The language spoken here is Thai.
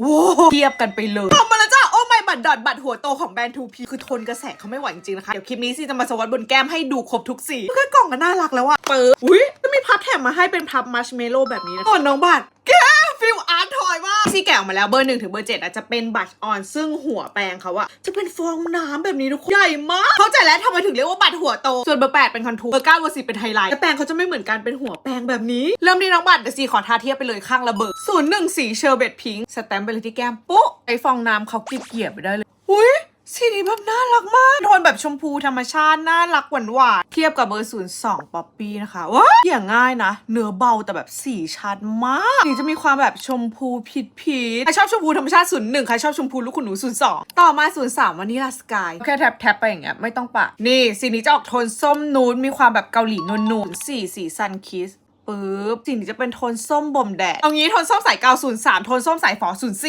โว้เทียบกันไปเลยทำมาแล้วจ้าโอ้ไม่บัตรดอทบัตรหัวโตของแบรนด์ 2P คือทนกระแสเขาไม่ไหวจริงๆนะคะ เดี๋ยวคลิปนี้ซีจะมาสวัสดบนแก้มให้ดูครบทุกสีคือกล่องก็น่ารักแล้วอะเปิดอุ้ยจะมีพับแถมมาให้เป็นพับมัชเมโล่แบบนี้นะก่อนน้องบัตรแก ซีแกะออกมาแล้วเบอร์หนึ่งถึงเบอร์เจ็ดอะจะเป็นบัตรออน ซึ่งหัวแปลงเขาอะจะเป็นฟองน้ำแบบนี้ทุกคนใหญ่มากเข้าใจแล้วทำไมถึงเรียกว่าบัตรหัวโต ส่วนเบอร์แปดเป็นคอนทูร์เบอร์เก้าเบอร์สิบเป็นไฮไลท์แต่แปลงเขาจะไม่เหมือนกันเป็นหัวแปลงแบบนี้ เริ่มที่น้องบัตรเดี๋ยวซีขอทาเทียบไปเลยข้างละเบอร์ศูนย์หนึ่งสีเชอร์เบตพิงค์สแตมป์ไปเลยที่แก้มปุ๊ไอฟองน้ำเขาเกลี่ยๆไปได้เลย สีนี้แบบน่ารักมากโทนแบบชมพูธรรมชาติ น่ารักหวานหวานๆเทียบกับเบอร์02ป๊อปปี้นะคะว้าอย่างง่ายนะ เนื้อเบาแต่แบบสีชัดมากสีจะมีความแบบชมพูผิดผิดๆใครชอบชมพูธรรมชาติ01ใครชอบชมพูลูกคุณหนู02ต่อมา03วันนี้ลาสกายแค่แท็บแท็บไปอย่างเงี้ยไม่ต้องปะนี่สีนี้จะออกโทนส้มนูดมีความแบบเกาหลีนูนๆสีสีซันคิสปึ๊บสีนี้จะเป็นโทนส้มบ่มแดดเอางี้โทนส้มสายเกา03โทนส้มสายฝอ04